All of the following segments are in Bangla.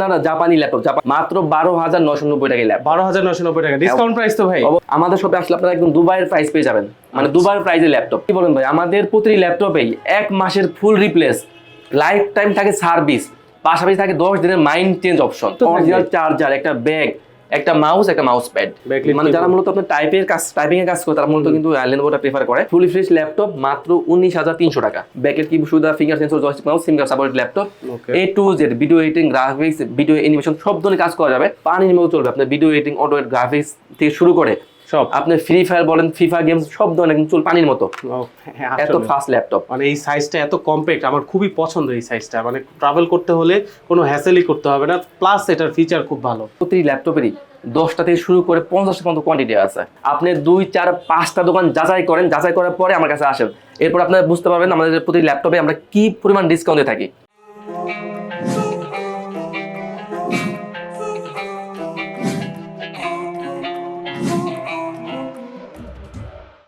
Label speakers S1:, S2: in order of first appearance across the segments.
S1: না না জাপানি ল্যাপটপ জাপান মাত্র বারো হাজার নশো নব্বই টাকা ল্যাপটপ।
S2: বারো হাজার নশো নব্বই টাকা। ডিসকাউন্ট প্রাইস তো ভাই।
S1: আমাদের শপে আসলে আপনারা একদম দুবাইয়ের প্রাইস পেয়ে যাবেন। মানে দুবাইয়ের প্রাইসের ল্যাপটপ। কি বলেন ভাই আমাদের প্রতিটি ল্যাপটপেই এক মাসের ফুল রিপ্লেস লাইফ টাইম থাকে সার্ভিস পাশাপাশি থাকে দশ দিনের mind change option original charger একটা ব্যাগ একটা মাউস একটা মাউস প্যাড মানে যারা মূলত আপনার টাইপের কাজ টাইপিং এর কাজ করে তারা মূলত কিন্তু লেনোভোটা প্রেফার করে। ফুলি ফ্রেশ ল্যাপটপ মাত্র উনিশ হাজার তিনশো টাকা। ব্যাকের কি সুবিধা finger sensor joystick mouse SIM card supported laptop A to Z video editing graphics video animation সব ধরনের কাজ করা যাবে। পানির মতো চলবে। আপনার ভিডিও এডিটিং অটো গ্রাফিক্স থেকে শুরু করে
S2: সব।
S1: আপনার ফ্রি ফায়ার বলেন ফিফা গেমস সব ধরনের চল পানির মতো।
S2: হ্যাঁ,
S1: এত ফাস্ট ল্যাপটপ
S2: মানে এই সাইজটা এত কম্প্যাক্ট আমার খুবই পছন্দ এই সাইজটা মানে ট্রাভেল করতে হলে কোনো হ্যাসেলই করতে হবে না। প্লাস এটার ফিচার খুব ভালো।
S1: প্রতিটি ল্যাপটপেরই দশটা থেকে শুরু করে পঞ্চাশটা পর্যন্ত কোয়ান্টিটি আছে। আপনি দুই চার পাঁচটা দোকান যাচাই করেন যাচাই করার পরে আমার কাছে আসেন। এরপর আপনারা বুঝতে পারবেন আমাদের প্রতি ল্যাপটপে আমরা কি পরিমাণ ডিসকাউন্টে থাকি।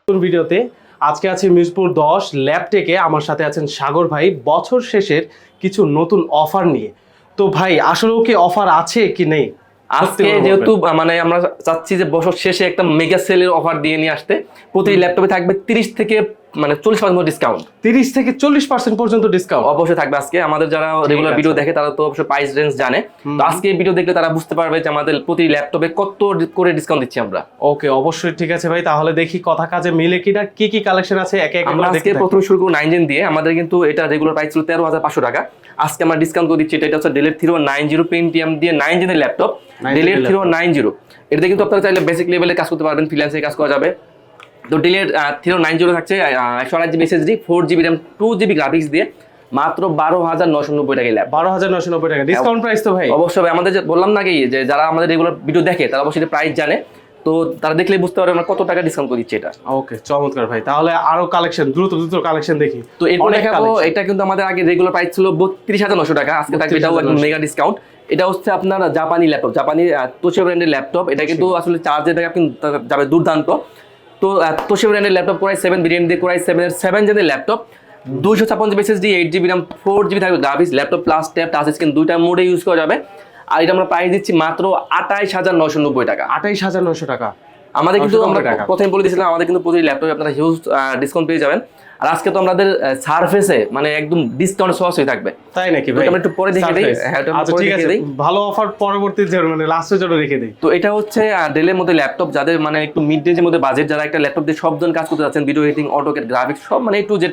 S2: নতুন ভিডিওতে আজকে আছে মিরপুর দশ ল্যাবটেকে আমার সাথে আছেন সাগর ভাই। বছর শেষের কিছু নতুন অফার নিয়ে। তো ভাই আসলেও কি অফার আছে কি নেই?
S1: আজকে যেহেতু মানে আমরা চাচ্ছি যে বছর শেষে একটা মেগা সেলের অফার দিয়ে নিয়ে আসতে। প্রতি ল্যাপটপে থাকবে তিরিশ থেকে মানে চল্লিশ পার্সেন্ট ডিসকাউন্ট
S2: তিরিশ থেকে চল্লিশ পার্সেন্ট পর্যন্ত ডিসকাউন্ট
S1: অবশ্যই থাকবে আজকে। আমাদের যারা রেগুলার ভিডিও দেখে তারা তো অবশ্যই প্রাইস রেঞ্জ জানে। তো আজকে ভিডিও দেখলে তারা বুঝতে পারবে যে আমাদের প্রতি ল্যাপটপে কত করে ডিসকাউন্ট দিচ্ছি আমরা।
S2: ওকে অবশ্যই ঠিক আছে ভাই। তাহলে দেখি কথা কাজে মিলে কিনা। কি কি কালেকশন আছে? একে একে
S1: আমরা আজকে। প্রথমে শুরু করব নাইন জেন দিয়ে। আমাদের কিন্তু এটা রেগুলার প্রাইস ছিল তেরো হাজার পাঁচশো টাকা। আজকে আমরা ডিসকাউন্ট করে দিচ্ছি এটা এটা হচ্ছে ডেলের থ্রি নাইন জিরো পেন্টিএম দিয়ে নাইন জেনের ল্যাপটপ ডেলের থ্রি নাইন জিরো এটাতে কিন্তু আপনারা চাইলে বেসিক লেভেলে কাজ করতে পারবেন ফ্রিল্যান্সে কাজ করা যাবে। তো ডেলের থ্রি নাইন জিরো থাকছে একশো আট GB SSD four GB RAM two GB graphics দিয়ে মাত্র বারো হাজার নশো নব্বই টাকা ল্যাপ
S2: বারো হাজার নশো নব্বই টাকা। ডিসকাউন্ট প্রাইস তো ভাই।
S1: অবশ্যই ভাই, আমাদের বললাম না কি যে যারা আমাদের রেগুলার ভিডিও দেখে তারা অবশ্যই প্রাইস জানে। তো তারা দেখলে বুঝতে পারবে আমরা কত টাকা ডিসকাউন্ট করে দিচ্ছি এটা।
S2: ওকে চমৎকার ভাই। তাহলে আরও কালেকশন দ্রুত দ্রুত কালেকশন দেখি।
S1: তো এরপর দেখাবো এটা কিন্তু আমাদের আগে রেগুলার প্রাইস ছিল বত্রিশ হাজার নশো টাকা আজকে থাকবে এটাও একদম মেগা ডিসকাউন্ট এটা হচ্ছে আপনার জাপানি ল্যাপটপ জাপানি তোশে ব্র্যান্ডের ল্যাপটপ এটা কিন্তু আসলে চার্জের ব্যাকআপ কিন্তু যাবে দুর্দান্ত। তো তোশে ব্র্যান্ডের ল্যাপটপ কোরাই সেভেন বিরিয়ানি দিয়ে করাই সেভেন সেভেন জেনের ল্যাপটপ দুশো ছাপ্পান্ন GB SSD eight GB RAM four GB থাকবে graphics laptop plus tab touch screen দুইটা মোডে ইউজ করা যাবে। আর এটা আমরা প্রাইস দিচ্ছি মাত্র আটাইশ হাজার নশো নব্বই টাকা।
S2: আঠাইশ হাজার নশো টাকা।
S1: আমাদের কিন্তু আমরা প্রথমে বলে দিয়েছিলাম আমাদের কিন্তু প্রতি ল্যাপটপে আপনারা হিউজ ডিসকাউন্ট পেয়ে যাবেন। আর আজকে তো আমাদের সারফেসে মানে একদম ডিসকাউন্ট সহজ হয়ে থাকবে।
S2: তাই নাকি ভাই?
S1: আমরা একটু পরে দেখে দিই। হ্যাঁ,
S2: আচ্ছা ঠিক আছে। ভালো অফার পরবর্তী জন্য মানে লাস্টের জন্য রেখে দিই।
S1: তো এটা হচ্ছে ডেলের মধ্যে ল্যাপটপ যাদের মানে একটু মিড রেঞ্জের মধ্যে বাজেট যারা একটা ল্যাপটপ দিয়ে সব ধরনের কাজ করতে যাচ্ছেন ভিডিও এডিটিং অটোকেট গ্রাফিক্স সব মানে একটু যে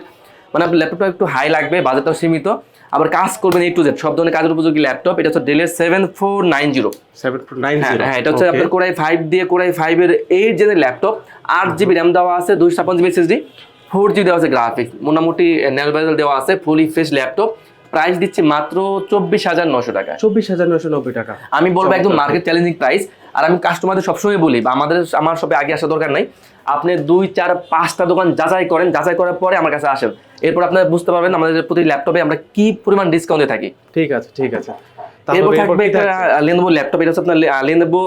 S1: মানে আপনার ল্যাপটপটা একটু হাই লাগবে বাজেটটাও সীমিত। আবার কাজ করবেন এই টু জেড সব ধরনের কাজের উপযোগী ল্যাপটপ এটা হচ্ছে ডেলের seven four nine zero
S2: seven nine
S1: হ্যাঁ হ্যাঁ এটা হচ্ছে আপনার কোরাই ফাইভ দিয়ে কোরাই ফাইভের এইট জেনের ল্যাপটপ আট জিবি র্যাম দেওয়া আছে দুইশো ছাপ্পান্ন জিবি এসএসডি ফোর জিবি দেওয়া আছে গ্রাফিক্স মোটামুটি ন্যানোবাইজাল দেওয়া আছে ফুলি ফ্রেশ ল্যাপটপ প্রাইস দিচ্ছি মাত্র চব্বিশ হাজার নশো টাকা।
S2: চব্বিশ হাজার নশো নব্বই টাকা।
S1: আমি বলব একদম মার্কেট চ্যালেঞ্জিং প্রাইস আর আমি কাস্টমারদের সবসময় বলি বা আমাদের আমার সবে আগে আসা দরকার নাই আপনি দুই চার পাঁচটা দোকান যাচাই করেন যাচাই করার পরে আমার কাছে আসেন। এরপর আপনারা বুঝতে পারবেন আমাদের প্রতি ল্যাপটপে আমরা কি পরিমাণ ডিসকাউন্টে থাকি।
S2: ঠিক আছে ঠিক আছে।
S1: এরপর থাকবে একটা লেনোভো ল্যাপটপ এটা হচ্ছে আপনার লেনোভো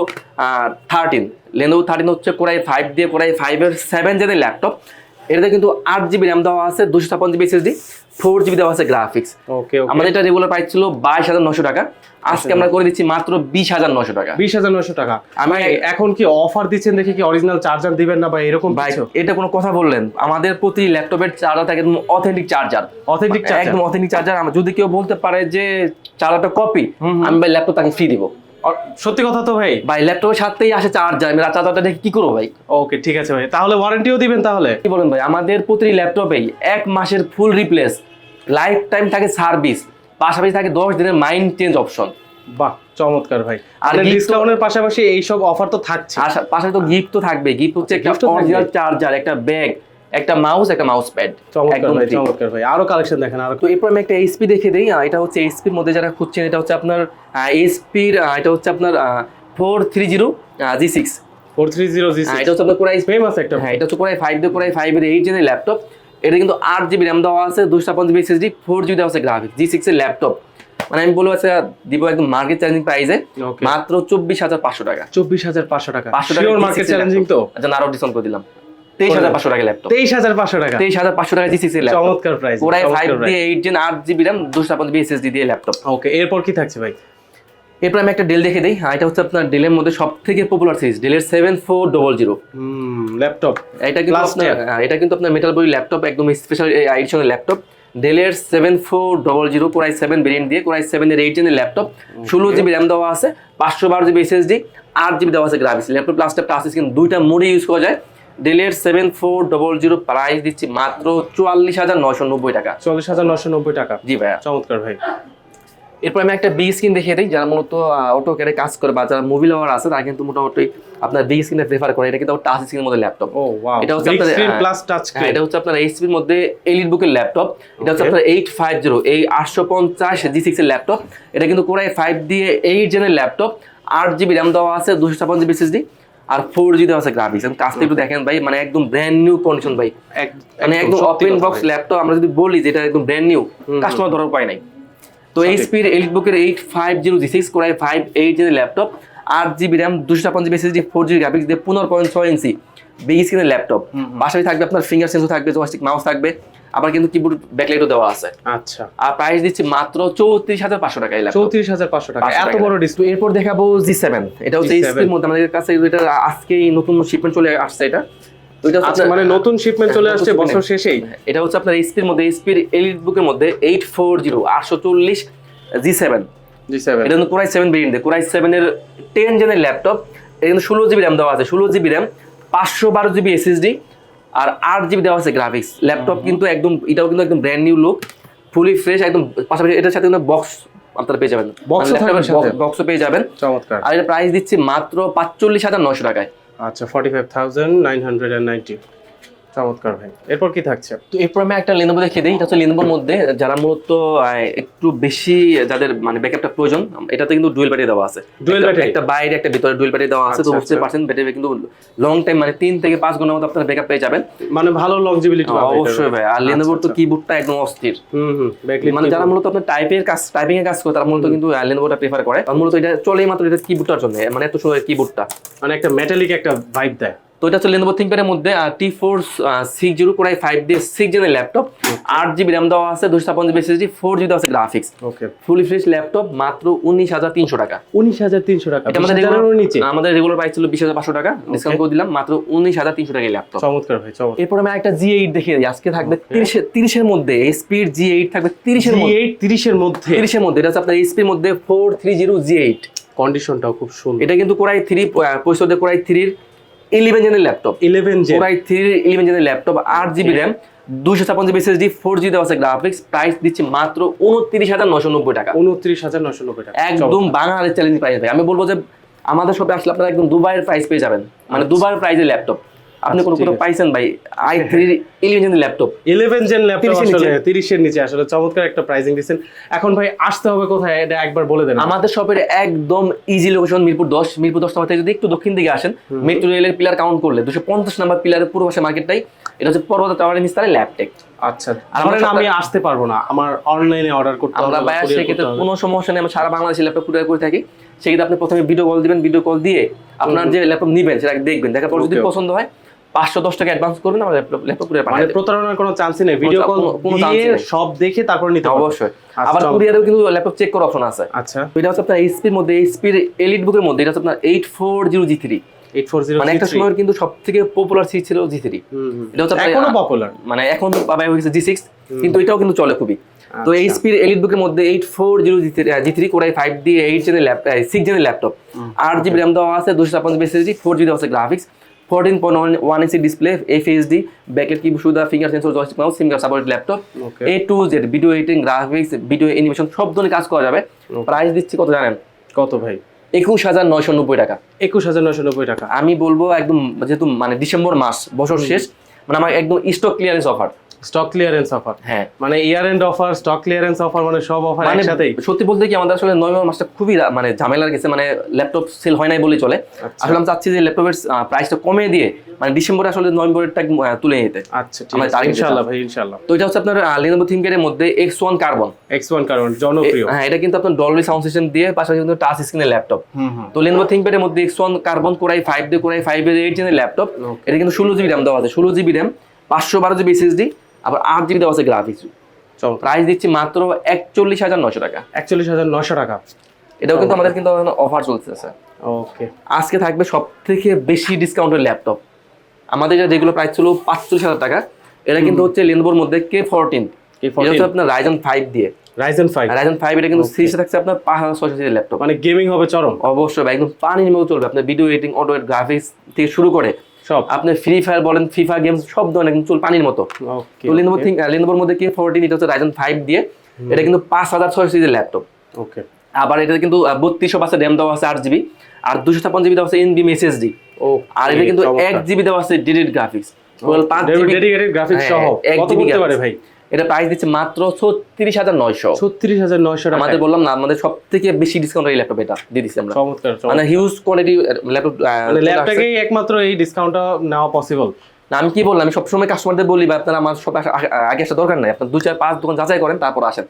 S1: থার্টিন লেনোভো থার্টিন হচ্ছে কোরাই ফাইভ দিয়ে কোরাই ফাইভের সেভেন জেনের ল্যাপটপ এটাতে কিন্তু আট জিবি র্যাম দেওয়া আছে দুশো ছাপ্পান্ন জিবি এসএসডি ফোর জিবি দেওয়া আছে গ্রাফিক্স
S2: ওকে
S1: আমাদের এটা রেগুলার প্রাইস ছিল বাইশ হাজার নশো টাকা। আজকে আমরা করে দিচ্ছি মাত্র বিশ হাজার নশো টাকা।
S2: বিশ হাজার নশো টাকা। আমি এখন কি অফার দিচ্ছেন দেখে কি অরিজিনাল চার্জার দিবেন না বা এরকম
S1: এটা কোনো কথা বললেন। আমাদের প্রতি ল্যাপটপের চার্জার থাকে একদম অথেন্টিক চার্জার
S2: অথেন্টিক
S1: একদম
S2: চার্জার
S1: অথেন্টিক চার্জার যদি কেউ বলতে পারে যে চার্জারটা কপি। আমি ভাই ল্যাপটপ তাকে ফ্রি দিব।
S2: সত্যি কথা তো ভাই।
S1: ভাই ল্যাপটপের সাথেই আসে চার্জার আমি চার্জারটা দেখে কি করব ভাই?
S2: ওকে ঠিক আছে ভাই। তাহলে ওয়ারেন্টিও দিবেন তাহলে?
S1: কি বলেন ভাই আমাদের প্রতিটি ল্যাপটপেই এক মাসের ফুল রিপ্লেস লাইফ টাইম থাকে সার্ভিস পাশাপাশি থাকে দশ দিনের মাইন্ড চেঞ্জ অপশন
S2: বাহ চমৎকার ভাই।
S1: আর
S2: ডিসকাউন্টের পাশাপাশি এই সব অফার তো থাকছে।
S1: আর পাশাপাশি তো গিফট তো থাকবে গিফট হচ্ছে একটা। অরিজিনাল চার্জার একটা ব্যাগ একটা মাউস একটা মাউস প্যাড
S2: চমৎকার চমৎকার ভাই। আরও কালেকশন দেখেন আরও
S1: তো এরপর আমি একটা এইচপি দেখে দিই। এটা হচ্ছে এইচপির মধ্যে যারা খুঁজছেন এটা হচ্ছে আপনার এইচপির এটা হচ্ছে আপনার four three zero G six
S2: four three zero G
S1: এটা হচ্ছে আপনার কোরাই
S2: ফেমাস একটা
S1: হ্যাঁ এটা হচ্ছে core i five core i ফাইভের এইট জেনের ল্যাপটপ এটা কিন্তু আট জিবি র্যাম দেওয়া আছে দুশো ছাপ্পান্ন জিবি এসএসডি ফোর জিবি দেওয়া আছে গ্রাফিক্স জি সিক্সের ল্যাপটপ মানে আমি বলব আচ্ছা দিব একদম মার্কেট চ্যালেঞ্জিং প্রাইসে মাত্র চব্বিশ হাজার পাঁচশো টাকা।
S2: চব্বিশ হাজার পাঁচশো টাকা।
S1: পাঁচশো টাকা
S2: মার্কেট চ্যালেঞ্জিং তো?
S1: আচ্ছা আরও ডিসকাউন্ট করে দিলাম। তেইশ হাজার পাঁচশো টাকা ল্যাপটপ
S2: তেইশ হাজার পাঁচশো টাকা।
S1: তেইশ হাজার পাঁচশো টাকা জি ল্যাপটপ
S2: চমৎকার প্রাইস
S1: কোরাই ফাইভ দিয়ে এইট জেন আট জিবি র্যাম দুশো ছাপ্পান্ন দিয়ে ল্যাপটপ
S2: ওকে এরপর কি থাকছে ভাই?
S1: এরপর আমি একটা ডেল দেখে দিই। এটা হচ্ছে আপনার ডেলের মধ্যে সব থেকে পপুলার সিরিজ ডেলের seven four double zero
S2: laptop
S1: এটা কিন্তু আপনার এটা কিন্তু আপনার মেটাল ল্যাপটপ একদম স্পেশাল এডিশনের ল্যাপটপ ডেলের seven four double zero core i seven variant দিয়ে কোরাই সেভেনের এইট জেনের ল্যাপটপ ষোলো জিবি র্যাম দেওয়া আছে পাঁচশো বারো জিবি এসএসডি আট জিবি দেওয়া আছে graphics laptop plus touch screen দুইটা মোডে ইউজ করা যায়। ডেলের seven four double zero price দিচ্ছি মাত্র চুয়াল্লিশ হাজার নয়শো নব্বই টাকা।
S2: চল্লিশ হাজার নশো নব্বই টাকা।
S1: জি ভাইয়া।
S2: চমৎকার ভাই।
S1: এরপর আমি একটা বি স্ক্রিন দেখিয়ে দিই যারা মূলত অটো কেটে কাজ করে বা যারা মুভি লাভার আছে তারা কিন্তু মোটামুটি আপনার বি স্ক্রিনে প্রেফার করে। এটা কিন্তু টাচ স্ক্রিনের মধ্যে ল্যাপটপ
S2: ও
S1: এটা হচ্ছে হ্যাঁ,
S2: প্লাস টাচ
S1: এটা হচ্ছে আপনার এইচপির মধ্যে এলিট বুকের ল্যাপটপ এটা হচ্ছে আপনার এইট ফাইভ জিরো এই আটশো পঞ্চাশ জি সিক্স এর ল্যাপটপ এটা কিন্তু কোরাই ফাইভ দিয়ে এইট জেনের ল্যাপটপ আট জিবি র্যাম দেওয়া আছে দুশো ছাপান্ন জিবি এসএসডি আর ফোর জি দেওয়া আছে গ্রাফিক্স কাজ থেকে একটু দেখেন ভাই মানে একদম ব্র্যান্ড নিউ কন্ডিশন ভাই। মানে একদম ওপেন বক্স ল্যাপটপ আমরা যদি বলি যে এটা একদম ব্র্যান্ড নিউ। কাস্টমার ধরার উপায় নাই। তো
S2: এই
S1: এইচপির এইট বুকের eight five zero G six core i five eight G laptop আট জিবি র্যাম দুশো ছাপান্ন GB SSD four GB graphics দিয়ে পনেরো পয়েন্ট ছয় ইঞ্চি বিগ স্ক্রিনের ল্যাপটপ। পাশাপাশি থাকবে আপনার ফিঙ্গার সেন্সর থাকবে জয়স্টিক মাউস থাকবে। আবার কিন্তু কিবোর্ড ব্যাকলাইটও দেওয়া আছে।
S2: আচ্ছা।
S1: আর প্রাইস দিচ্ছি মাত্র চৌত্রিশ হাজার পাঁচশো টাকা
S2: চৌত্রিশ হাজার পাঁচশো টাকা। এত বড় ডিসপ্লে
S1: এরপর দেখাবো জি সেভেন এটা হচ্ছে
S2: G7
S1: এইচপির মধ্যে আমাদের কাছে এটা আজকেই নতুন শিপমেন্ট চলে আসছে এটা। তো এটা হচ্ছে আপনার-
S2: মানে নতুন শিপমেন্ট চলে আসছে বছর
S1: shipment।
S2: শেষেই।
S1: এটা হচ্ছে আপনার এইচপির মধ্যে এইচপির এলিট বুকের মধ্যে এইট ফোর জিরো আটশো চল্লিশ জি সেভেন
S2: জি সেভেন
S1: এটা কিন্তু core i seven variant core i সেভেনের টেন জেনের ল্যাপটপ এটা কিন্তু ষোলো জিবি র্যাম দেওয়া আছে। ষোলো জিবি র্যাম পাঁচশো বারো জিবি এসএসডি আর আট জিবি দেওয়া আছে গ্রাফিক্স ল্যাপটপ কিন্তু একদম এটাও কিন্তু একদম brand new look fully fresh একদম পাশাপাশি এটার সাথে কিন্তু বক্স আপনারা পেয়ে যাবেন? বক্সও পেয়ে যাবেন।
S2: চমৎকার।
S1: আর এটা প্রাইস দিচ্ছি মাত্র পাঁচচল্লিশ হাজার নশো টাকায়।
S2: আচ্ছা forty five thousand nine hundred and ninety চমৎকার ভাই। এরপর কি থাকছে?
S1: তো এরপর আমি একটা লেনোভো দেখে দিই। এটা হচ্ছে লেনোভোর মধ্যে যারা মূলত একটু বেশি যাদের মানে ব্যাকআপটা প্রয়োজন এটাতে কিন্তু ডুয়েল ব্যাটারি দেওয়া আছে। একটা-
S2: battery?
S1: একটা বাইরে একটা ভিতরে ডুয়েল ব্যাটারি দেওয়া আছে। তো
S2: আচ্ছা,
S1: বুঝতে
S2: আচ্ছা।
S1: পারছেন ব্যাটারি কিন্তু লং টাইম মানে তিন থেকে পাঁচ ঘণ্টার মতো আপনারা ব্যাকআপ পেয়ে যাবেন।
S2: মানে ভালো লংজিবিলিটি
S1: অবশ্যই ভাই। আর লেনোভোর তো কিবোর্ডটা একদম অস্থির। মানে যারা মূলত আপনার টাইপের কাজ টাইপিং এর কাজ করে তারা মূলত কিন্তু লেনোভোটা প্রেফার করে। আর মূলত এটা চলেই মাত্র এটা কিবোর্ডটার জন্য মানে এত সুন্দর কিবোর্ডটা
S2: মানে একটা মেটালিক একটা ভাইব দেয়।
S1: তো এটা হচ্ছে লেনোভো থিঙ্কপ্যাডের মধ্যে T four six zero core i five দিয়ে সিক্স জেনের ল্যাপটপ আট জিবি র্যাম দেওয়া আছে দুশো ছাপ্পান্ন জিবি এসএসডি ফোর জিবি আছে graphics
S2: okay
S1: fully fresh laptop মাত্র উনিশ হাজার তিনশো টাকা।
S2: উনিশ হাজার তিনশো টাকা।
S1: আমাদের
S2: হাজারেরও নিচে।
S1: আমাদের রেগুলার প্রাইস ছিল বিশ হাজার পাঁচশো টাকা। ডিসকাউন্ট করে দিলাম মাত্র উনিশ হাজার তিনশো টাকা ল্যাপটপ
S2: চমৎকার ভাই চমৎকার।
S1: এরপর আমি একটা জি এইট দেখিয়ে দিই আজকে থাকবে তিরিশের তিরিশের মধ্যে স্পিড জি এইট থাকবে তিরিশের মধ্যে।
S2: তিরিশের মধ্যে।
S1: তিরিশের মধ্যে এটা হচ্ছে আপনার স্পির মধ্যে four three zero G eight
S2: কন্ডিশনটাও খুব সুন্দর।
S1: এটা কিন্তু কোরাই থ্রি পঁয়ষট্টি কোরাই থ্রির eleven জেনের laptop
S2: eleven gen
S1: core i three eleven জেনের laptop আট জিবি র্যাম দুশো ছাপ্পান্ন জিবি এসএসডি ফোর জি দেওয়া আছে গ্রাফিক্স প্রাইস দিচ্ছে মাত্র উনত্রিশ হাজার নশো নব্বই টাকা।
S2: উনত্রিশ হাজার নশো নব্বই টাকা।
S1: একদম বাংলাদেশ চ্যালেঞ্জ প্রাইস আমি বলব যে আমাদের সবে আসলে আপনারা একদম দুবাইয়ের প্রাইস পেয়ে যাবেন। মানে দুবাইয়ের প্রাইসের ল্যাপটপ আপনি
S2: কোন
S1: কোনো
S2: ঠিক
S1: কোনো। পাইছেন ভাই? আই থ্রির eleven laptop
S2: eleven gen laptop
S1: 30 এর
S2: আসলে
S1: নিচে।
S2: তিরিশের নিচে আসলে চমৎকার একটা প্রাইসিং দিচ্ছেন। এখন ভাই আসতে হবে কোথায়? এটা একবার বলে দেন
S1: আমাদের শপের একদম ইজি লোকেশন মিরপুর দশ মিরপুর দশ নম্বর থেকে যদি একটু দক্ষিণ দিকে আসেন মেট্রো রেলের পিলার কাউন্ট করলে দুশো পঞ্চাশ নাম্বার পিলারের পূর্ব পাশে মার্কেটটাই এটা হচ্ছে পর্বত টাওয়ারের নিস্তারে ল্যাপটেক
S2: আচ্ছা
S1: আর আমরা
S2: আমি আসতে পারব না আমার অনলাইনে অর্ডার করতে
S1: আমরা
S2: courier
S1: সেক্ষেত্রে কোনো সমস্যা নেই আমরা সারা বাংলাদেশে ল্যাপটপ কুরিয়ার করে থাকি। সেক্ষেত্রে আপনি প্রথমে ভিডিও কল দিবেন ভিডিও কল দিয়ে আপনার যে ল্যাপটপ নিবেন সেটা দেখবেন দেখার পর যদি. পছন্দ হয় পাঁচশো দশ টাকা অ্যাডভান্স করবেন আমরা ল্যাপটপ কুরিয়ার
S2: প্রতারণার কোনো চান্সই নেই ভিডিও কল দিয়ে। সব দেখে তারপর নিতে হবে
S1: অবশ্যই।
S2: আচ্ছা,
S1: আবার। কুরিয়ারেও কিন্তু ল্যাপটপ চেক করার অপশন আছে।
S2: আচ্ছা।
S1: এটা হচ্ছে আপনার এইচপির মধ্যে এইচপির এলিট বুকের মধ্যে এটা হচ্ছে আপনার eight four zero G three মানে একটা সময় কিন্তু সব থেকে পপুলার সিট ছিল জি থ্রি এটা হচ্ছে
S2: এখনও পপুলার
S1: মানে এখন পাবে হয়ে গেছে জি সিক্স কিন্তু এটাও কিন্তু চলে খুবই। তো। এইচপির এলিট বুকের মধ্যে eight four zero G three core i five দিয়ে এইট জেনের ল্যাপটপ সিক্স জেনের ল্যাপটপ আট জিবি র্যাম দেওয়া আছে দুশো ছাপ্পান্ন জিবি এসএসডি ফোর জিবি আছে graphics fourteen point one one inch display F HD ব্যাকের কি সুবিধা finger sensor joystick mouse SIM card support laptop A to Z video editing graphics video animation সব ধরনের কাজ করা যাবে। প্রাইস দিচ্ছি কত জানেন?
S2: কত ভাই?
S1: একুশ হাজার নয়শো নব্বই টাকা।
S2: একুশ হাজার নয়শো নব্বই টাকা।
S1: আমি বলব একদম যেহেতু মানে ডিসেম্বর মাস বছর শেষ মানে আমার একদম stock clearance offer
S2: stock clearance offer
S1: হ্যাঁ।
S2: মানে year end offer stock clearance offer মানে সব অফার
S1: মানে
S2: একসাথেই।
S1: সত্যি বলতে কি আমাদের আসলে নভেম্বর মাসটা খুবই মানে ঝামেলার গেছে মানে ল্যাপটপ সেল হয় নাই বলে চলে।
S2: আচ্ছা।
S1: আসলে আমি চাচ্ছি যে ল্যাপটপের প্রাইসটা কমে দিয়ে মানে ডিসেম্বরে আসলে নভেম্বরেরটা তুলে নিতে।
S2: আচ্ছা
S1: আমার
S2: ইনশাআল্লাহ ভাই ইনশাআল্লাহ।
S1: তো এটা হচ্ছে আপনার লেনোভো থিঙ্কের মধ্যে X one carbon
S2: X one কারণ জনপ্রিয়।
S1: হ্যাঁ এটা কিন্তু আপনার ডলবি সাউন্ড সিস্টেম দিয়ে পাশাপাশি কিন্তু টাচ স্ক্রিনের ল্যাপটপ তো লেনোভো থিঙ্কপ্যাডের মধ্যে X one carbon core i five দিয়ে কোরাই ফাইভ এর এইট জেনের ল্যাপটপ এটা কিন্তু ষোলো জিবি র্যাম দেওয়া আছে ষোলো জিবি র্যাম পাঁচশো বারো জিবি এসএসডি আবার আট জিবি দেওয়া আছে গ্রাফিক্স প্রাইস দিচ্ছি মাত্র একচল্লিশ হাজার নশো টাকা।
S2: একচল্লিশ হাজার নশো টাকা।
S1: এটাও কিন্তু আমাদের কিন্তু অফার চলতেছে।
S2: ওকে
S1: আজকে থাকবে সব থেকে বেশি ডিসকাউন্টের ল্যাপটপ আমাদের এটা রেগুলার প্রাইস ছিল পাঁচচল্লিশ হাজার টাকা। এটা কিন্তু হচ্ছে লেনোভোর মধ্যে কে ফোরটিন
S2: K14
S1: এটা হচ্ছে আপনার রাইজন ফাইভ দিয়ে।
S2: রাইজেন ফাইভ
S1: রাইজন ফাইভ এটা কিন্তু সিরিজে থাকছে আপনার পাঁচ হাজার ছয়শো সিরিজের ল্যাপটপ
S2: মানে গেমিং হবে চরম।
S1: অবশ্যই একদম পানির মতো চলবে। আপনার ভিডিও এডিটিং অটো গ্রাফিক্স থেকে শুরু করে
S2: সব।
S1: আপনি ফ্রি ফায়ার বলেন ফিফা গেমস সব ধরনের কিন্তু চুল পানির মতো। তো লেনোভো থিং লেনোভোর মধ্যে কি ফোরটিন এটা হচ্ছে? রাইজন ফাইভ দিয়ে। এটা কিন্তু পাঁচ হাজার ছয় সিরিজের ল্যাপটপ
S2: ওকে
S1: আবার এটা কিন্তু বত্রিশশো পাঁচে র্যাম দেওয়া আছে আট জিবি আর দুশো ছাপ্পান্ন জিবি দেওয়া আছে এনবি এসএসডি
S2: ও
S1: আর এটা কিন্তু এক জিবি দেওয়া আছে ডিডিট গ্রাফিক্স পাঁচ জিবি
S2: গ্রাফিক্স সহ
S1: হ্যাঁ, এক
S2: জিবি পারে ভাই?
S1: এটা প্রাইস দিচ্ছে মাত্র ছত্রিশ হাজার নয়শো।
S2: ছত্রিশ হাজার নয়শো
S1: আমাদের বললাম না আমাদের সব থেকে বেশি ডিসকাউন্ট এই ল্যাপটপ এটা দিয়ে দিচ্ছি আমরা।
S2: চমৎকার।
S1: মানে হিউজ কোয়ালিটি ল্যাপটপ
S2: একমাত্র এই ডিসকাউন্টটা নেওয়া পসিবল
S1: না আমি কি বললাম আমি সবসময় কাস্টমারদের বলি বা আপনারা আমার সব আগে আসা দরকার নাই। আপনার দু চার পাঁচ দোকান যাচাই করেন তারপর আসেন।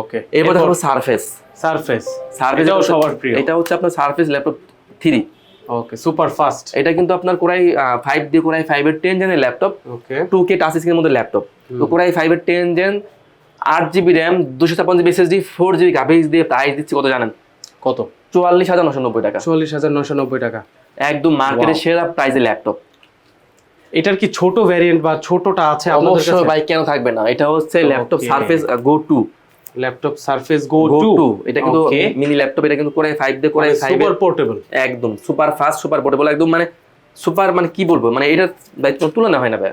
S2: ওকে
S1: এরপর দেখো সারফেস
S2: সারফেস
S1: সারফেস
S2: এটাও সবার প্রিয়।
S1: এটা হচ্ছে আপনার Surface laptop three
S2: okay super fast
S1: এটা কিন্তু আপনার কোরাই ফাইভ দিয়ে কোরাই ফাইভের ten জেনের laptop
S2: okay
S1: two K touch স্ক্রিনের মধ্যে ল্যাপটপ তো কোরাই ফাইভের টেন জেন আট জিবি র্যাম দুশো ছাপ্পান্ন GB SSD four GB graphics দিয়ে প্রাইস দিচ্ছি কত জানেন?
S2: কত?
S1: চুয়াল্লিশ হাজার নশো নব্বই টাকা।
S2: চল্লিশ হাজার নশো নব্বই টাকা।
S1: একদম মার্কেটের সেরা প্রাইসে ল্যাপটপ
S2: এটার কি ছোট ভ্যারিয়েন্ট বা ছোটটা আছে
S1: অবশ্যই ভাই কেন থাকবে না? এটা হচ্ছে laptop. Surface Go two
S2: laptop Surface Go
S1: এটা কিন্তু মিনি ল্যাপটপ এটা কিন্তু কোরাই দিয়ে কোরাই
S2: সুপার পোর্টেবল
S1: একদম সুপার ফাস্ট সুপার পোর্টেবল একদম মানে সুপার মানে কি বলব মানে দায়িত্ব তুলনা হয় না ভাই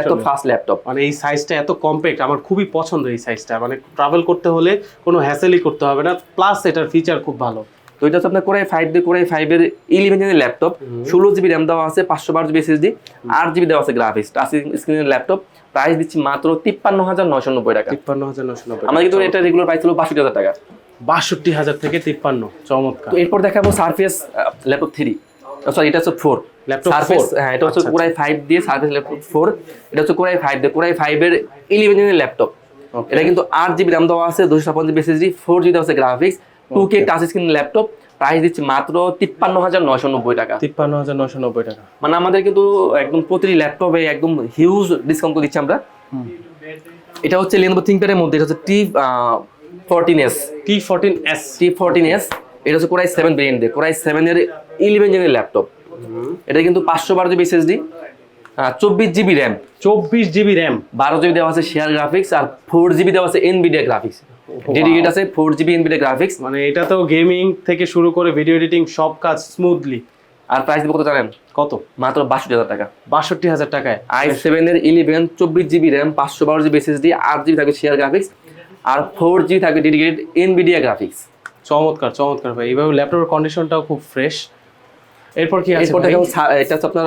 S1: এত ফাস্ট ল্যাপটপ।
S2: মানে এই সাইজটা এত কম্প্যাক্ট আমার খুবই পছন্দ এই সাইজটা মানে ট্রাভেল করতে হলে কোনো হ্যাসেলই করতে হবে না প্লাস এটার ফিচার খুব ভালো।
S1: তো এটা হচ্ছে আপনার কোরাই ফাইভ দিয়ে কোরাই ফাইভের ইলেভেন ল্যাপটপ ষোলো জিবি র্যাম দেওয়া আছে পাঁচশো বারো জিবি এসএসডি আট জিবি দেওয়া আছে গ্রাফিক্স টাচ স্ক্রিনের ল্যাপটপ প্রাইস দিচ্ছি মাত্র তিপ্পান্ন হাজার নয়শো নব্বই টাকা।
S2: তিপ্পান্ন হাজার নশো নব্বই
S1: আমাদের কিন্তু এটা রেগুলার প্রাইস ছিল বাষট্টি হাজার টাকা।
S2: বাষট্টি হাজার থেকে তিপ্পান্ন চমৎকার।
S1: তো এরপর দেখাবো সারফেস ল্যাপটপ থ্রি সরি এটা হচ্ছে ফোর
S2: Laptop
S1: সারফেস
S2: 4?
S1: হ্যাঁ এটা হচ্ছে
S2: আচ্ছা,
S1: কোরাই ফাইভ দিয়ে সারফেস ল্যাপটপ ফোর এটা হচ্ছে কোরাই ফাইভ দিয়ে কোরাই ফাইভের ইলেভেন ল্যাপটপ এটা কিন্তু আট জিবি র্যাম দেওয়া আছে দুশো ছাপ্পান্ন জিবি এসএসডি ফোর জিবি দেওয়া আছে graphics two K touch screen laptop price দিচ্ছে মাত্র তিপ্পান্ন হাজার নয়শো নব্বই টাকা।
S2: তিপ্পান্ন হাজার নশো নব্বই টাকা।
S1: মানে আমাদের কিন্তু একদম প্রতিটি ল্যাপটপে একদম হিউজ ডিসকাউন্ট করে দিচ্ছি আমরা। এটা হচ্ছে লেনোভো থিঙ্কপ্যাডের মধ্যে এটা হচ্ছে T fourteen S
S2: T fourteen S
S1: T fourteen S এটা হচ্ছে কোরাই সেভেন ভেরিয়েন্ট দিয়ে কোরাই সেভেনের ইলেভেন জেনের ল্যাপটপ। এটা কিন্তু পাঁচশো বারো জিবি এসএসডি চব্বিশ জিবি র্যাম
S2: চব্বিশ জিবি র্যাম
S1: বারো জিবি দেওয়া আছে শেয়ার গ্রাফিক্স আর ফোর জিবি দেওয়া আছে এনবিডিয়া গ্রাফিক্স ডেডিকেট আছে ফোর জিবি এনবিডিয়া গ্রাফিক্স
S2: মানে এটা তো গেমিং থেকে শুরু করে ভিডিও এডিটিং সব কাজ স্মুথলি
S1: আর প্রাইস দিব কত জানেন?
S2: কত?
S1: মাত্র বাষট্টি হাজার টাকা।
S2: বাষট্টি হাজার টাকায়।
S1: আই সেভেনের ইলেভেন চব্বিশ জিবি র্যাম পাঁচশো বারো জিবি এসএসডি আট জিবি থাকবে শেয়ার গ্রাফিক্স আর ফোর জিবি থাকবে ডেডিকেটেড এনবিডিয়া গ্রাফিক্স
S2: চমৎকার চমৎকার ভাই। এইভাবে ল্যাপটপের কন্ডিশনটাও খুব ফ্রেশ এরপর কি আছে
S1: এরপর দেখো এটা হচ্ছে আপনার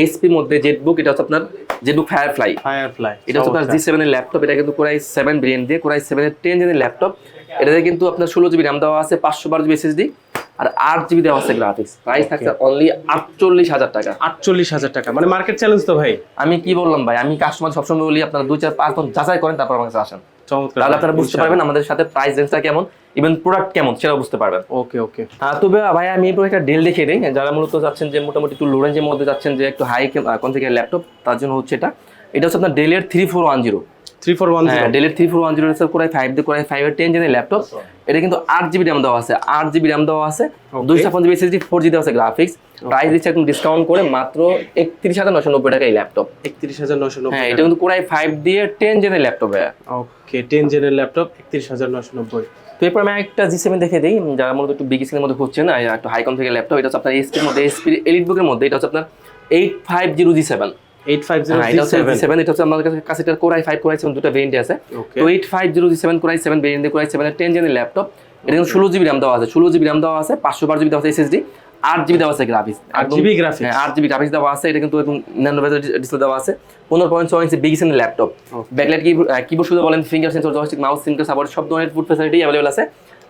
S1: এইচপির মধ্যে জেটবুক এটা হচ্ছে আপনার জেটবুক ফায়ারফ্লাই
S2: ফায়ারফ্লাই
S1: এটা হচ্ছে আপনার জি সেভেনের ল্যাপটপ এটা কিন্তু কোরাই সেভেন ভেরিয়েন্ট দিয়ে কোরাই সেভেনের টেন জেনের ল্যাপটপ এটাতে কিন্তু আপনার ষোলো জিবি র্যাম দেওয়া আছে পাঁচশো বারো জিবি এসএসডি আর আট জিবি দেওয়া আছে গ্রাফিক্স প্রাইস থাকছে অনলি আটচল্লিশ হাজার টাকা।
S2: আটচল্লিশ হাজার টাকা। মানে মার্কেট চ্যালেঞ্জ তো ভাই।
S1: আমি কি বললাম ভাই? আমি কাস্টমার সবসময় বলি আপনারা দুই চার পাঁচ জন যাচাই করেন তারপর আমার কাছে আসেন। তাহলে আপনারা বুঝতে পারবেন আমাদের সাথে প্রাইস রেঞ্জটা কেমন। ইভেন প্রোডাক্ট কেমন সেটা বুঝতে পারবেন।
S2: ওকে ওকে
S1: আহ, তবে ভাই আমি এরপর একটা ডেল দেখিয়ে দিই যারা মূলত যাচ্ছেন যে মোটামুটি একটু লো রেঞ্জের মধ্যে যাচ্ছেন যে একটু হাই কোন থেকে ল্যাপটপ তার জন্য হচ্ছে এটা। এটা হচ্ছে আপনার ডেলের three four one zero
S2: three four one
S1: হ্যাঁ ডেলের three four one zero core i five দিয়ে কোরাই ফাইভ টেন জেনের ল্যাপটপ এটা কিন্তু আট জিবি র্যাম দেওয়া আছে আট জিবি র্যাম দেওয়া আছে দুইশো ছাপ্পান্ন জিবি এসএসডি ফোর জি দেওয়া আছে গ্রাফিক্স প্রাইস দিচ্ছে একদম ডিসকাউন্ট করে মাত্র একত্রিশ হাজার নশো নব্বই টাকা এই ল্যাপটপ
S2: একত্রিশ হাজার নশো নব্বই
S1: হ্যাঁ এটা কিন্তু কোরাই ফাইভ দিয়ে টেন জেনের ল্যাপটপ
S2: ওকে টেন জেনের ল্যাপটপ একত্রিশ হাজার নশো নব্বই।
S1: তো এরপর আমি একটা জি সেভেন দেখে দিই। যারা মূলত একটু বিগ স্ক্রিনের মধ্যে খুঁজছেন না একটু হাইকন থেকে ল্যাপটপ এটা হচ্ছে আপনার এসপির মধ্যে এসপি এলিট বুকের মধ্যে এটা হচ্ছে আপনার eight five zero G seven
S2: eight five zero
S1: seven এটা হচ্ছে আমাদের কাছে কাছে এটা core i five core i seven দুটো ভেরিয়েন্ট আছে। তো eight five zero G seven core i seven variant core i seven ten জেনের laptop এটা কিন্তু ষোলো জিবি র্যাম দেওয়া আছে ষোলো জিবি র্যাম দেওয়া আছে পাঁচশো বারো জিবি দেওয়া আছে এসএসডি আট জিবি দেওয়া আছে গ্রাফিক্স
S2: আট জিবি গ্রাফিক্স
S1: হ্যাঁ আট জিবি গ্রাফিক্স দেওয়া আছে এটা কিন্তু একদম ন্যানো ডিসপ্লে দেওয়া আছে। পনেরো পয়েন্ট ছয় inch big laptop backlight keyboard শুধু বলেন ফিঙ্গার সেন্সর জয়স্টিক মাউস সিঙ্কার সাপোর্ট সব ধরনের ফুড ফ্যাসিলিটি অ্যাভেলেবল আছে।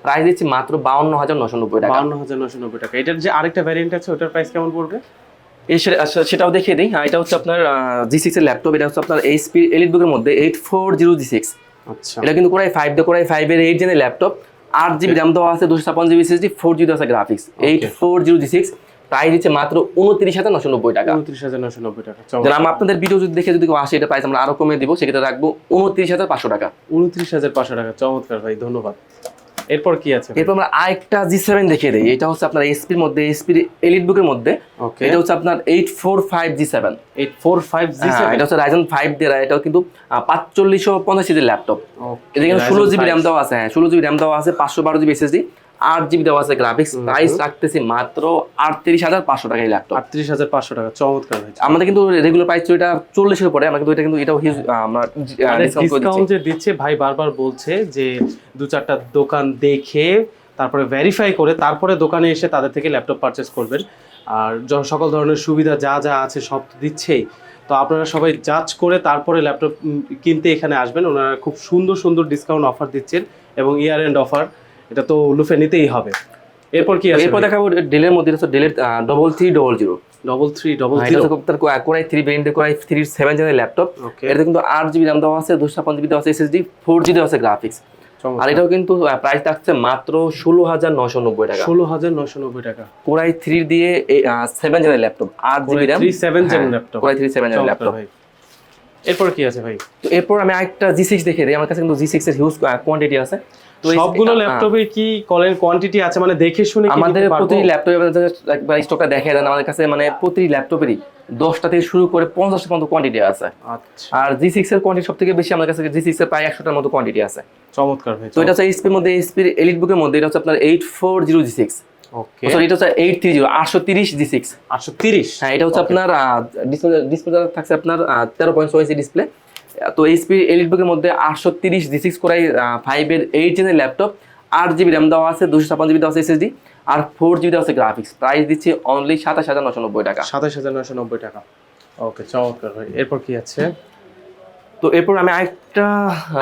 S1: প্রাইস দিচ্ছি মাত্র বাউন্ন হাজার নশো নব্বই টাকা।
S2: বাউন্ন হাজার নশো নব্বই টাকা। এটার যে আরেকটা ভ্যারিয়েন্ট আছে ওটার প্রাইস কেমন পড়বে?
S1: আচ্ছা, সেটাও দেখিয়ে দিই। হ্যাঁ এটা হচ্ছে আপনার জি সিক্স এর ল্যাপটপ এটা হচ্ছে আপনার এইচপি এলিট বুকের মধ্যে eight four zero G six
S2: আচ্ছা।
S1: এটা কিন্তু কোরাই ফাইভ দিয়ে কোরাই ফাইভ এর এইট জেনের ল্যাপটপ আট জিবি র্যাম দেওয়া আছে দুশো ছাপ্পান্ন জিবি সিক্সটি ফোর জিবি আছে graphics eight four zero G six price দিচ্ছে মাত্র উনত্রিশ হাজার নশো নব্বই টাকা।
S2: উনত্রিশ হাজার নশো নব্বই টাকা
S1: আমরা আপনাদের ভিডিও যদি দেখে যদি কেউ আসে এটা প্রাইস আমরা আরও কমে দিব সেক্ষেত্রে রাখব উনত্রিশ হাজার পাঁচশো টাকা।
S2: উনত্রিশ হাজার পাঁচশো টাকা চমৎকার ভাই ধন্যবাদ। এরপর কি আছে
S1: এরপর আমরা আরেকটা জি সেভেন দেখিয়ে দিই। এটা হচ্ছে আপনার এসপির মধ্যে এসপির এলিট বুকের মধ্যে। এটা হচ্ছে আপনার eight four five G seven
S2: eight four five G
S1: seven এটা হচ্ছে রাইজন ফাইভ দিয়ে এটাও কিন্তু পাঁচচল্লিশশো পঞ্চাশ জিবির ল্যাপটপ এটা কিন্তু ষোলো জিবি র্যাম দেওয়া আছে হ্যাঁ ষোলো জিবি র্যাম দেওয়া আছে পাঁচশো বারো জিবি এসএসডি আট জিবি দেওয়া আছে গ্রাফিক্স প্রাইস রাখতেছি মাত্র আটত্রিশ হাজার পাঁচশো টাকা এই ল্যাপটপ
S2: আটত্রিশ হাজার পাঁচশো টাকা চমৎকার
S1: আমাদের কিন্তু রেগুলার প্রাইস এটা চল্লিশের পরে আমরা কিন্তু এটা কিন্তু এটাও হিউজ ডিসকাউন্ট
S2: যে দিচ্ছে ভাই বারবার বলছে যে দু চারটা দোকান দেখে তারপরে ভেরিফাই করে তারপরে দোকানে এসে তাদের থেকে ল্যাপটপ পারচেস করবেন। আর সকল ধরনের সুবিধা যা যা আছে সব তো দিচ্ছেই। তো আপনারা সবাই জাজ করে তারপরে ল্যাপটপ কিনতে এখানে আসবেন। ওনারা খুব সুন্দর সুন্দর ডিসকাউন্ট অফার দিচ্ছেন এবং ইয়ার এন্ড অফার এটা তো লুফে নিতেই হবে। এরপর কি আছে
S1: এরপর দেখাবো ডেলের মধ্যে হচ্ছে ডেলের double three double zero
S2: double three double zero
S1: core i three core i three seven জেনের laptop কিন্তু আট জিবি র্যাম দেওয়া আছে দুশো জিবি দেওয়া আছে এসএসডি ফোর জি দেওয়া আছে গ্রাফিক্স আর এটাও কিন্তু প্রাইস থাকছে মাত্র ষোলো হাজার নশো নব্বই টাকা।
S2: ষোলো হাজার নশো নব্বই টাকা।
S1: কোরাই থ্রি দিয়ে সেভেন জেনের ল্যাপটপ আট GB RAM
S2: seven gen laptop
S1: core i three seven জেনের laptop
S2: এরপর কি আছে ভাই?
S1: তো এরপর আমি আরেকটা জি সিক্স দেখে দিই আমার কাছে কিন্তু জি সিক্স এর হিউজ কোয়ান্টিটি আছে। তো
S2: সবগুলো ল্যাপটপে কি কলের কোয়ান্টিটি আছে? মানে দেখে শুনে
S1: আমাদের? প্রতিটি ল্যাপটপে একবার স্টকটা দেখে দেন। আমাদের কাছে মানে প্রতিটি ল্যাপটপেরই দশটা থেকে শুরু করে পঞ্চাশটা পর্যন্ত কোয়ান্টিটি আছে।
S2: আচ্ছা।
S1: আর জি সিক্স এর কোয়ান্টিটি সব থেকে বেশি আমাদের কাছে জি সিক্স এর প্রায় একশোটার মতো কোয়ান্টিটি আছে।
S2: চমৎকার
S1: তো এটা হচ্ছে এইচপির মধ্যে এইচপির এলিট বুকের মধ্যে এটা হচ্ছে আপনার eight four zero G six
S2: okay
S1: sorry এটা হচ্ছে এইট থ্রি জিরো আটশো তিরিশ জি সিক্স
S2: আটশো তিরিশ।
S1: হ্যাঁ এটা হচ্ছে আপনার ডিসপ্লে ডিসপ্লে থাকছে আপনার তেরো পয়েন্ট ছয় ডিসপ্লে তো এইচপি এলিট বুকের মধ্যে আটশো তিরিশ জি সিক্স কোরাই ফাইভের এইট জেনের ল্যাপটপ আট জিবি র্যাম দেওয়া আছে দুশো ছাপ্পান্ন জিবি দেওয়া আছে এসএসডি আর ফোর জিবি দেওয়া আছে গ্রাফিক্স প্রাইস দিচ্ছে অনলি সাতাশ হাজার নশো নব্বই টাকা।
S2: সাতাশ হাজার নশো নব্বই টাকা। ওকে চমৎকার ভাই। এরপর কি আছে?
S1: তো এরপর আমি আরেকটা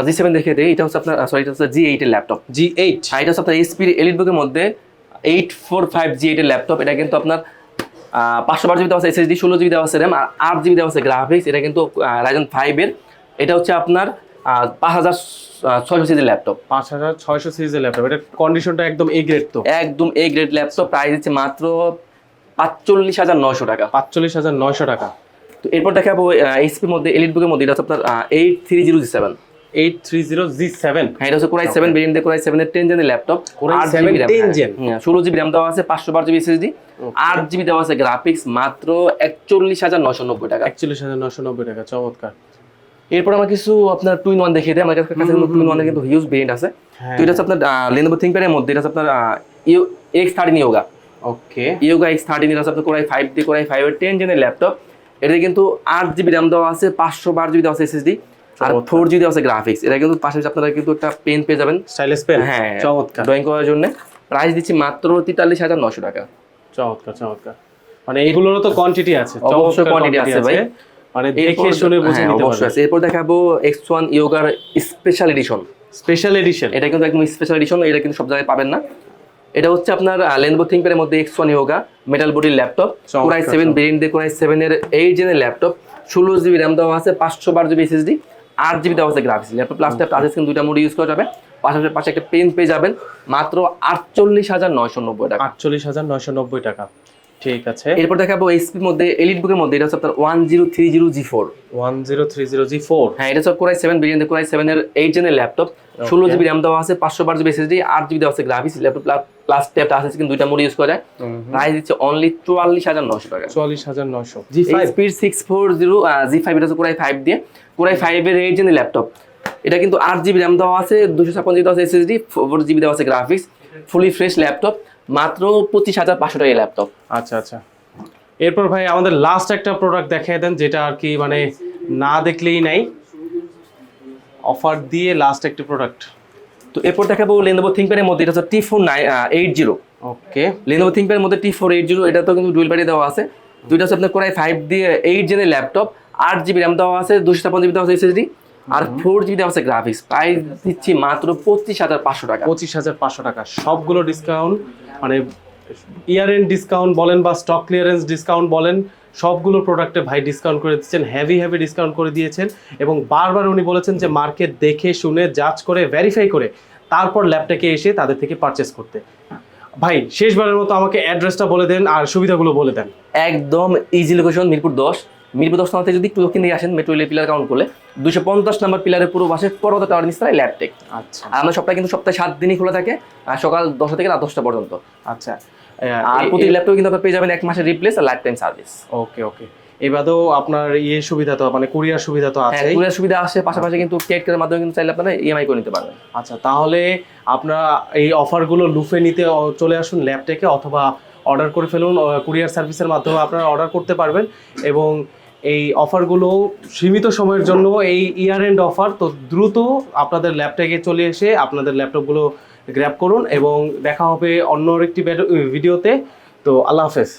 S1: জি সেভেন দেখে দিই। এটা হচ্ছে আপনার সরি এটা হচ্ছে জি এইটের ল্যাপটপ
S2: জি এইট
S1: এটা হচ্ছে আপনার এইচপির এলিট বুকের মধ্যে এইট ফোর ফাইভ জি এইটের ল্যাপটপ এটা কিন্তু আপনার পাঁচশো বারো জিবি দেওয়া আছে এসএসডি ষোলো জিবি দেওয়া আছে র্যাম আর আট জিবি দেওয়া আছে গ্রাফিক্স এটা কিন্তু রাইজন ফাইভের এটা হচ্ছে আপনার পাঁচ হাজার ছয়শো সিজির ল্যাপটপ।
S2: পাঁচ হাজার ছয়শো সিরিজের ল্যাপটপ। এটা কন্ডিশনটা একদম এ গ্রেড তো?
S1: একদম এ গ্রেড ল্যাপটপ। প্রাইস দিচ্ছে মাত্র পাঁচচল্লিশ হাজার নশো টাকা।
S2: পাঁচচল্লিশ হাজার নয়শো টাকা।
S1: তো এরপর দেখাবো এইচপির মধ্যে এলিট বুকের মধ্যে এটা হচ্ছে আপনার eight three zero G seven
S2: eight three zero G seven
S1: হ্যাঁ এটা হচ্ছে core i seven core i সেভেনের টেন জেনের ল্যাপটপ।
S2: Core i7 10 gen?
S1: ষোলো জিবি র্যাম দেওয়া আছে পাঁচশো বারো জিবি এসএসডি আট জিবি দেওয়া আছে গ্রাফিক্স মাত্র একচল্লিশ হাজার নশো নব্বই টাকা।
S2: একচল্লিশ হাজার নশো নব্বই টাকা চমৎকার।
S1: এরপর আমার কিছু আপনার টুইন ওয়ান দেখিয়ে দিই আমার কাছে টুইন ওয়ানের কিন্তু হিউজ ভেরিয়েন্ট আছে।
S2: হ্যাঁ।
S1: তো এটা হচ্ছে আপনার লেনোভো থিঙ্কপ্যাডের মধ্যে এটা হচ্ছে আপনার X thirteen Yoga
S2: okay
S1: Yoga X thirteen এটা হচ্ছে আপনার কোরাই ফাইভ দিয়ে কোরাই ফাইভের টেন জেনের ল্যাপটপ এটাতে কিন্তু আট জিবি র্যাম দেওয়া আছে পাঁচশো বারো জিবি দেওয়া আছে এসএসডি আর ফোর জিবি দেওয়া আছে গ্রাফিক্স এটা কিন্তু পাশাপাশি আপনারা কিন্তু একটা পেন পেয়ে যাবেন।
S2: স্টাইলিশ পেন
S1: হ্যাঁ
S2: চমৎকার।
S1: ড্রয়িং করার জন্য। প্রাইস দিচ্ছি মাত্র তেতাল্লিশ হাজার নশো টাকা।
S2: চমৎকার চমৎকার। মানে এইগুলোরও তো কোয়ান্টিটি আছে।
S1: অবশ্যই quantity আছে ভাই।
S2: মানে দেখে শুনে বুঝে নিতে
S1: অবশ্যই এরপর দেখাবো এক্স ওয়ান ইয়োগার স্পেশাল এডিশন
S2: স্পেশাল এডিশন
S1: এটা কিন্তু একদম স্পেশাল এডিশন এটা কিন্তু সব জায়গায় পাবেন না। এটা হচ্ছে আপনার লেনবো থিঙ্কপ্যাডের মধ্যে এক্স ওয়ান ইয়োগা মেটাল বডির laptop core i seven variant দিয়ে কোরাই সেভেনের এইট জেনের ল্যাপটপ ষোলো জিবি র্যাম দেওয়া আছে পাঁচশো বারো জিবি এসএসডি আট জিবি দেওয়া আছে graphics laptop plus tap touch screen দুইটা মোড ইউজ করা যাবে। পাশাপাশি পাশে একটা পেন পেয়ে যাবেন মাত্র আটচল্লিশ হাজার নয়শো নব্বই টাকা।
S2: আটচল্লিশ হাজার নয়শো নব্বই টাকা। ঠিক আছে।
S1: এরপর দেখাবো এইচপির মধ্যে এলিট বুকের মধ্যে এটা হচ্ছে আপনার one zero three zero G four
S2: one zero three zero G four
S1: হ্যাঁ এটা হচ্ছে core i seven variant core i সেভেনের এইট জেনের ল্যাপটপ ষোলো জিবি র্যাম দেওয়া আছে পাঁচশো বারো জিবি এসএসডি আট জিবি দেওয়া আছে graphics laptop plus tap touch screen দুইটা মোড ইউজ করা যায়। প্রাইস দিচ্ছে অনলি চুয়াল্লিশ হাজার নশো টাকা।
S2: চুয়াল্লিশ হাজার নয়শো। G five
S1: speed six four zero G five এটা হচ্ছে কোরাই ফাইভ দিয়ে। কোরাই ফাইভের এইট জেনের ল্যাপটপ এটা কিন্তু আট জিবি র্যাম দেওয়া আছে দুশো ছাপ্পান্ন জিবি দেওয়া আছে এসএসডি ফোর জিবি দেওয়া আছে গ্রাফিক্স ফুলি ফ্রেশ ল্যাপটপ মাত্র পঁচিশ হাজার পাঁচশো টাকা ল্যাপটপ
S2: আচ্ছা আচ্ছা। এরপর ভাই আমাদের লাস্ট একটা প্রোডাক্ট দেখিয়ে দেন যেটা আর কি মানে না দেখলেই নাই। অফার দিয়ে লাস্ট একটা প্রোডাক্ট
S1: তো এরপর দেখাবো লেনোভো থিঙ্কপ্যাডের মধ্যে এটা হচ্ছে T four nine eight zero
S2: okay
S1: Lenovo থিঙ্কপ্যাডের মধ্যে টি ফোর এইট জিরো এটা তো কিন্তু ডুয়েল ব্যাটারি দেওয়া আছে। দুইটা হচ্ছে আপনার কোরাই ফাইভ দিয়ে এইট জেনের ল্যাপটপ আট জিবি র্যাম দেওয়া আছে দুশো ছাপ্পান্ন জিবি দেওয়া আছে এসএসডি আর ফোর দেওয়া আছে গ্রাফিক্স প্রাইস দিচ্ছি মাত্র পঁচিশ হাজার পাঁচশো টাকা।
S2: পঁচিশ হাজার পাঁচশো টাকা। সবগুলো ডিসকাউন্ট মানে ইয়ার এন্ড ডিসকাউন্ট বলেন বা স্টক ক্লিয়ারেন্স ডিসকাউন্ট বলেন সবগুলো প্রোডাক্টে ভাই ডিসকাউন্ট করে দিচ্ছেন হেভি হেভি ডিসকাউন্ট করে দিয়েছেন। এবং বারবার উনি বলেছেন যে মার্কেট দেখে শুনে জাজ করে ভেরিফাই করে তারপর ল্যাপটপে এসে তাদের থেকে পারচেস করতে। ভাই শেষবারের মতো আমাকে অ্যাড্রেসটা বলে দেন আর সুবিধাগুলো বলে দেন।
S1: একদম ইজি লোকেশন মিরপুর দশ। মিরপুর দশ নম্বর থেকে যদি একটু দক্ষিণ দিকে আসেন মেট্রো রেলের পিলার কাউন্ট করলে দুশো পঞ্চাশ নম্বর পিলারের পুরো পাশে পরবর্তী টাওয়ার নিচে ল্যাবটেক
S2: আচ্ছা।
S1: আর আমরা সপ্তাহে কিন্তু সপ্তাহে সাত দিনই খোলা থাকে আর সকাল দশটা থেকে রাত দশটা পর্যন্ত।
S2: আচ্ছা।
S1: আর প্রতি ল্যাপটপে কিন্তু আপনার পেয়ে যাবেন এক মাসের রিপ্লেস আর lifetime service
S2: okay okay. এবারেও আপনার ইয়ে সুবিধা তো মানে কুরিয়ার সুবিধা তো
S1: হ্যাঁ
S2: আছে
S1: কুরিয়ার সুবিধা আসে পাশাপাশি কিন্তু ক্রেডিট কার্ডের মাধ্যমে কিন্তু চাইলে আপনারা ইএমআই করে নিতে পারবেন।
S2: আচ্ছা তাহলে আপনারা এই অফারগুলো লুফে নিতে চলে আসুন ল্যাপটেকে অথবা অর্ডার করে ফেলুন কুরিয়ার সার্ভিসের মাধ্যমে আপনারা অর্ডার করতে পারবেন এবং এই অফারগুলো সীমিত সময়ের জন্য এই ইয়ার এন্ড অফার, তো দ্রুত আপনাদের ল্যাপটপে চলে এসে আপনাদের ল্যাপটপগুলো গ্র্যাব করুন এবং দেখা হবে অন্য একটি ভিডিওতে তো আল্লাহ হাফেজ।